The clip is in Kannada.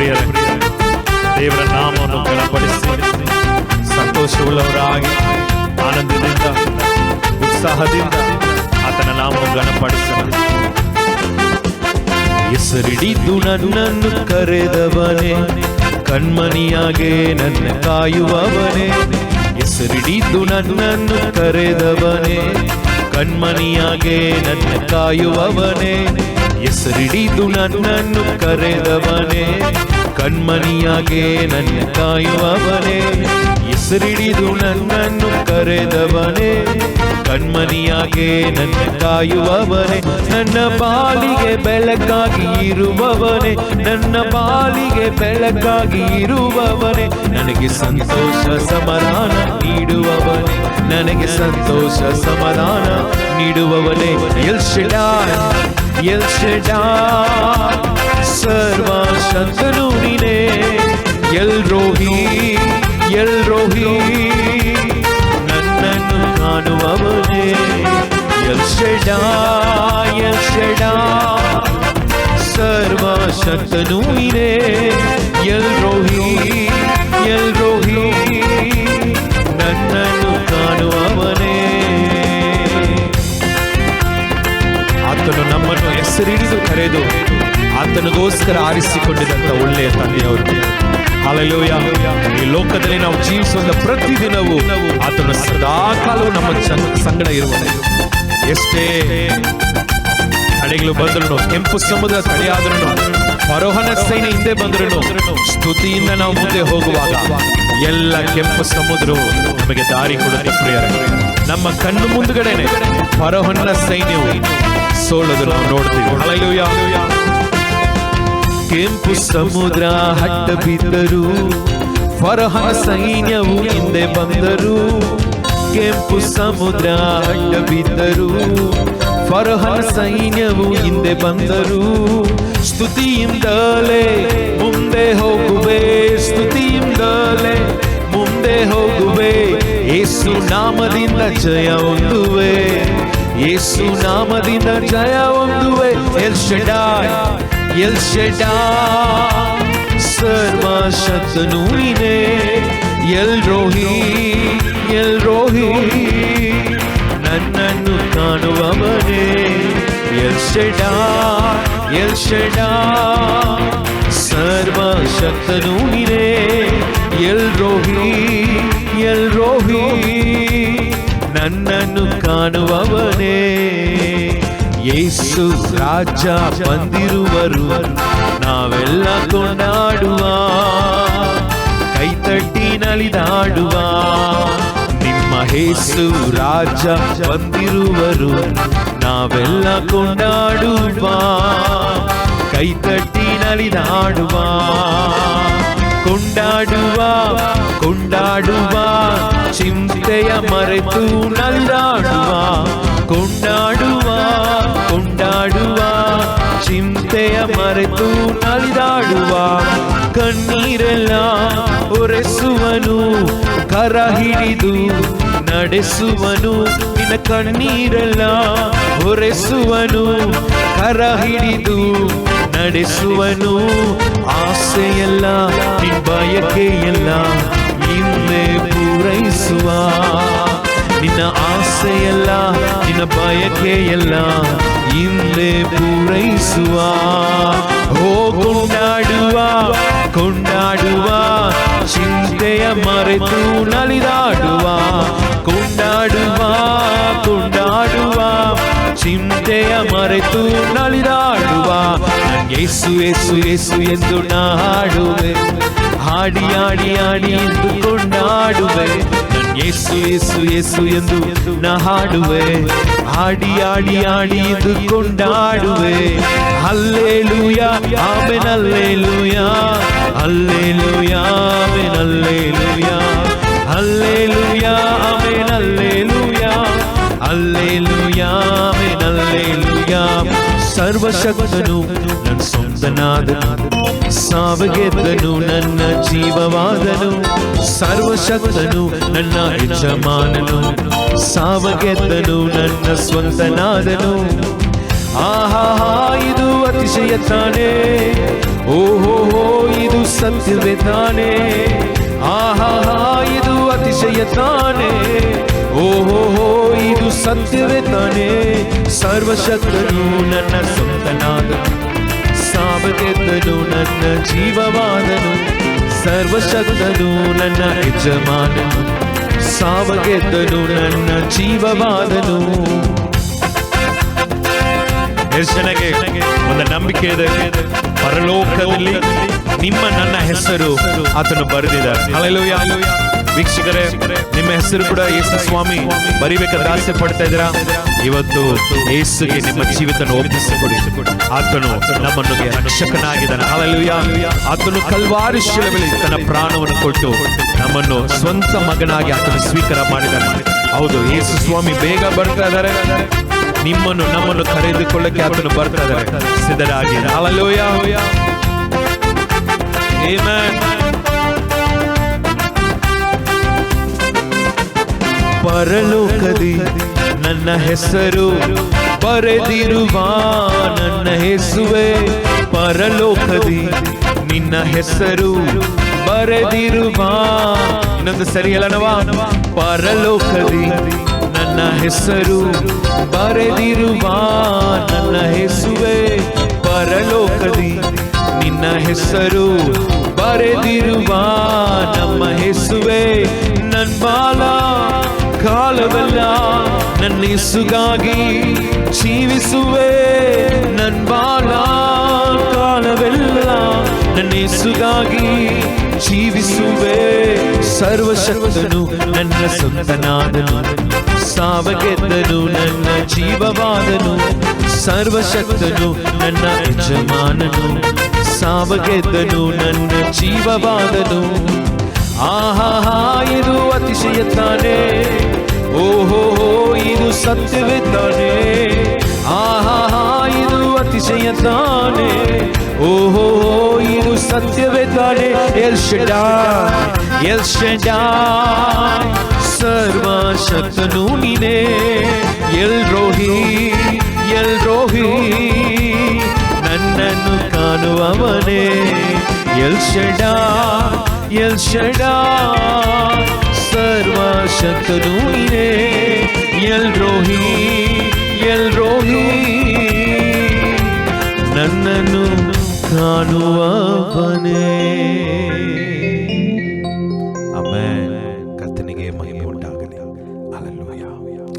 ಪ್ರಿಯರೇ, ದೇವರ ನಾಮವನ್ನು ಘನಪಡಿಸಿ ಸಂತೋಷವುಳ್ಳವರಾಗಿ, ಆನಂದದಿಂದ, ಉತ್ಸಾಹದಿಂದ ಆತನ ನಾಮವನ್ನು ಗಣಪಡಿಸಿ ಹೆಸರಿಡಿದು ನನ್ನನ್ನು ಕರೆದವನೇ, ಕಣ್ಮಣಿಯಾಗೆ ನನ್ನ ಕಾಯುವವನೇ. ಹೆಸರಿಡಿದು ನನ್ನನ್ನು ಕರೆದವನೇ, ಕಣ್ಮಣಿಯಾಗೆ ನನ್ನ ಕಾಯುವವನೇ. ಹೆಸರಿಡಿದ್ದು ನನ್ನನ್ನು ಕರೆದವನೇ, ಕಣ್ಮಣಿಯಾಗೆ ನನ್ನ ಕಾಯುವವನೇ. ಹೆಸರಿಡಿದು ನನ್ನನ್ನು ಕರೆದವನೇ ಕಣ್ಮನಿಯಾಗೆ ನನ್ನ ಕಾಯುವವನೇ. ನನ್ನ ಬಾಲಿಗೆ ಬೆಳಕಾಗಿ ಇರುವವನೇ, ನನ್ನ ಬಾಲಿಗೆ ಬೆಳಕಾಗಿ ಇರುವವನೇ. ನನಗೆ ಸಂತೋಷ ಸಮಾಧಾನ ನೀಡುವವನೇ, ನನಗೆ ಸಂತೋಷ ಸಮಾಧಾನ ನೀಡುವವನೇ. ಎಲ್ ಶೆಡಾಯ್ ಎಲ್ ಶೆಡಾಯ್ ಸರ್ವಶಕ್ತನು ನೀನೇ ಎಲ್ ರೋಹಿ ಎಲ್ ರೋಹಿ ನನ್ನನ್ನು ಕಾಣುವವನೇ ಎಲ್ ಶೆಡಾ ಎಲ್ ಶೆಡಾ ಸರ್ವಶಕ್ತನು ನೀನೇ ಎಲ್ ರೋಹಿ ಎಲ್ ರೋಹಿ ಆತನು ನಮ್ಮನ್ನು ಹೆಸರಿಡಿದು ಕರೆದು ಆತನಿಗೋಸ್ಕರ ಆರಿಸಿಕೊಂಡಿದ್ದಂಥ ಒಳ್ಳೆಯ ತಂದೆಯವರು. ಯಾವ ಈ ಲೋಕದಲ್ಲಿ ನಾವು ಜೀವಿಸುವ ಪ್ರತಿದಿನವೂ ಆತನ ಸದಾಕಾಲವು ನಮ್ಮ ಸಂಗಡ ಇರುವನು. ಎಷ್ಟೇ ಅಡೆಗಳು ಬಂದ್ರು ಕೆಂಪು ಸಮುದ್ರ ತಡೆಯಾದ್ರು ಫರೋಹನ ಸೈನ್ಯ ಹಿಂದೆ ಬಂದ್ರು ಸ್ತುತಿಯಿಂದ ನಾವು ಮುಂದೆ ಹೋಗುವಾಗ ಎಲ್ಲ ಕೆಂಪು ಸಮುದ್ರವು ನಮಗೆ ದಾರಿ ಕೊಡುತ್ತೆ ಪ್ರಿಯರೇ. ನಮ್ಮ ಕಣ್ಣು ಮುಂದುಗಡೆನೆ ಫರೋಹನ ಸೈನ್ಯವು ನಾವು ನೋಡ್ತೀವಿ. ಕೆಂಪು ಸಮುದ್ರ ಹಟ್ಟ ಬಿದ್ದರು ಫರಹನ ಸೈನ್ಯವು ಹಿಂದೆ ಬಂದರು ಕೆಂಪು ಸಮುದ್ರ ಹಟ್ಟ ಬಿದ್ದರು ಫರಹ ಸೈನ್ಯವು ಹಿಂದೆ ಬಂದರು ಸ್ತುತಿಯಿಂದಲೇ ಮುಂದೆ ಹೋಗುವೆ ಸ್ತುತಿಯಿಂದಲೇ ಮುಂದೆ ಹೋಗುವೆ ಏಸು ನಾಮದಿಂದ ಜಯ ಹೊಂದುವೆ ಯೇಸು ನಾಮದಿಂದ ಜಯ ಹೊಂದುವೆ ಎಲ್ ಶೆಡಾಯ್ ಎಲ್ ಶೆಡಾ ಸರ್ವಶಕ್ತನು ನೀನೇ ಎಲ್ ರೋಹಿ ಎಲ್ ರೋಹಿ ನನ್ನನ್ನು ಕಾಣುವವನೇ ಎಲ್ ಶೆಡಾ ಎಲ್ ಶೆಡಾ ಸರ್ವಶಕ್ತನು ನೀನೇ ಎಲ್ ರೋಹಿ ಎಲ್ ರೋಹಿ ನನ್ನನ್ನು ಕಾಣುವವನೇ ಯೇಸು ರಾಜ ಬಂದಿರುವರು ನಾವೆಲ್ಲ ಕೊಂಡಾಡುವ ಕೈತಟ್ಟಿ ನಲಿದಾಡುವ ನಿಮ್ಮ ಹೇಸು ರಾಜ ಬಂದಿರುವರು ನಾವೆಲ್ಲ ಕೊಂಡಾಡುವ ಕೈತಟ್ಟಿ ನಲಿದಾಡುವ ಕೊಂಡಾಡುವ ಕೊಂಡಾಡುವ ಮರೆತು ನಲಿದಾಡುವ ಕೊಂಡಾಡುವ ಕೊಂಡಾಡುವ, ಚಿಂತೆಯ ಮರೆತು ನಲಿದಾಡುವ, ಕಣ್ಣೀರೆಲ್ಲ ಒರೆಸುವನು, ಕರ ಹಿಡಿದು ನಡೆಸುವನು, ನಿನ್ನ ಕಣ್ಣೀರೆಲ್ಲ ಒರೆಸುವನು, ಕರ ಹಿಡಿದು ನಡೆಸುವನು, ಆಸೆಯಲ್ಲ ನಿನ್ ಬಯಕೆಯಲ್ಲ ಹಿಂದೆ ಪೂರೈಸುವ ನಿನ್ನ ಆಸೆಯಲ್ಲ ನಿನ್ನ ಬಯಕೆಯಲ್ಲ ಹಿಂದೆ ಪೂರೈಸುವ ಹೋ ಕೊಂಡಾಡುವ ಕೊಂಡಾಡುವ ಚಿಂತೆಯ ಮರೆತು ನಲಿದಾಡುವ ಕೊಂಡಾಡುವ ಕೊಂಡಾಡುವ ಚಿಂತೆಯ ಮರೆತು ನಲಿದಾಡುವ ஏசு ஏசு ஏசு என்று நாடுவேன். ஆடி ஆடி ஆடி என்று கொண்டாடுவேன். நான் ஏசு ஏசு ஏசு என்று நாடுவேன். ஆடி ஆடி ஆடி என்று கொண்டாடுவேன். அல்லேலூயா ஆமென் அல்லேலூயா. அல்லேலூயா ஆமென் அல்லேலூயா. அல்லேலூயா ஆமென் அல்லேலூயா. அல்லேலூயா ಹಲ್ಲೇಲೂಯ ಸರ್ವಶಕ್ತನು ನನ್ನ ಸ್ವಂತನಾದನು ಸಾವಗೆದ್ದನು ನನ್ನ ಜೀವವಾದನು, ಸರ್ವಶಕ್ತನು ನನ್ನ ಯಜಮಾನನು, ಸಾವಗೆದ್ದನು ನನ್ನ ಸ್ವಂತನಾದನು. ಆಹಾ ಇದು ಅತಿಶಯ ತಾನೇ ಓಹೋ ಇದು ಸತ್ಯವೇ ತಾನೇ. ಆಹಾ ಇದು ಅತಿಶಯ ತಾನೇ ಓಹೋ ಇದು ಸತ್ಯವೇ ತಾನೇ. ಸರ್ವಶಕ್ತನು ನನ್ನ ಸ್ವಂತನಾದ ಸಾವತೆದ್ದನು ನನ್ನ ಜೀವವಾದನು. ಸರ್ವಶಕ್ತನು ನನ್ನ ಯಜಮಾನನು ಸಾವಗೆದ್ದನು ನನ್ನ ಜೀವವಾದನು. ಎಷ್ಟು ಜನಗೆ ಒಂದು ನಂಬಿಕೆ ಇದೆ. ಪರಲೋಕದಲ್ಲಿ ನಿಮ್ಮ ನನ್ನ ಹೆಸರು ಆತನು ಬರೆದಿದ್ದಾರೆ. ವೀಕ್ಷಕರೇ, ನಿಮ್ಮ ಹೆಸರು ಕೂಡ ಯೇಸು ಸ್ವಾಮಿ ಬರಿಬೇಕಾದ ಆಸೆ ಪಡ್ತಾ ಇದ್ದೀರಾ? ಇವತ್ತು ಯೇಸುಗೆ ನಿಮ್ಮ ಜೀವಿತ ಒಪ್ಪಿಸಿಕೊಡಿ. ಆತನು ನಮ್ಮನ್ನು ರಕ್ಷಕನಾಗಿದ್ದಾನೆ. ಆತನು ಕಲ್ವಾರಿ ಶಿಲುಬೆಯಲ್ಲಿ ತನ್ನ ಪ್ರಾಣವನ್ನು ಕೊಟ್ಟು ನಮ್ಮನ್ನು ಸ್ವಂತ ಮಗನಾಗಿ ಆತನು ಸ್ವೀಕಾರ ಮಾಡಿದ್ದಾನೆ. ಹೌದು ಯೇಸು ಸ್ವಾಮಿ ಬೇಗ ಬರ್ತಾ ಇದ್ದಾರೆ. ನಿಮ್ಮನ್ನು, ನಮ್ಮನ್ನು ಕರೆದುಕೊಳ್ಳಕ್ಕೆ ಆತನು ಬರ್ತಾ ಇದ್ದಾರೆ. ಸಿದ್ಧರಾಗಿ ಹalleluya Amen. ಪರಲೋಕದಿ ನನ್ನ ಹೆಸರು ಬರೆದಿರುವ ನನ್ನ ಹೆಸುವೆ ಪರಲೋಕದಿ ನಿನ್ನ ಹೆಸರು ಬರೆದಿರುವ ಇನ್ನೊಂದು ಸರಿಯಲ್ಲನವಾ ಪರಲೋಕದಿ ನನ್ನ ಹೆಸರು ಬರೆದಿರುವ ನನ್ನ ಹೆಸುವೆ ಪರಲೋಕದಿ ನಿನ್ನ ಹೆಸರು ಬರೆದಿರುವ ನಮ್ಮ ಹೆಸುವೆ ನನ್ ಬಾಲ ಕಾಲವೆಲ್ಲ ನನ್ನ ಇಸುಗಾಗಿ ಜೀವಿಸುವೆ, ನನ್ ಬಾಲ ಕಾಲವೆಲ್ಲ ನನ್ನ ಇಸುಗಾಗಿ ಜೀವಿಸುವೆ. ಸರ್ವಶಕ್ತನು ನನ್ನ ಸುಂದನಾದನು ಸಾವಗೆದ್ದನು ನನ್ನ ಜೀವವಾದನು, ಸರ್ವಶಕ್ತನು ನನ್ನ ಯಜಮಾನನು, ಸಾವಗೆದ್ದನು ನನ್ನ ಜೀವವಾದನು. ಆಹಾ ಇದು ಅತಿಶಯ ತಾನೇ. ಓಹೋ ಇದು ಸತ್ಯವೇ ತಾನೇ ಆಹಾ ಇದು ಅತಿಶಯ ತಾನೆ ಓಹೋ ಇದು ಸತ್ಯವೇ ತಾನೆ ಎಲ್ ಶಡಾ, ಎಲ್ ಶಡಾಯ್ ಸರ್ವಶಕ್ತನು ನೀನೇ. ಎಲ್ ರೋಹಿ ಎಲ್ ರೋಹಿ, ನನ್ನನ್ನು ಕಾಣುವವನೇ. ಎಲ್ ಶಡಾ ಎಲ್ ಶಡಾ ಸರ್ವಶಕ್ತನು ನೀನೇ ಎಲ್ ರೋಹಿ ಎಲ್ ರೋಹಿ ನನ್ನನ್ನು ಕಾಣುವವನೇ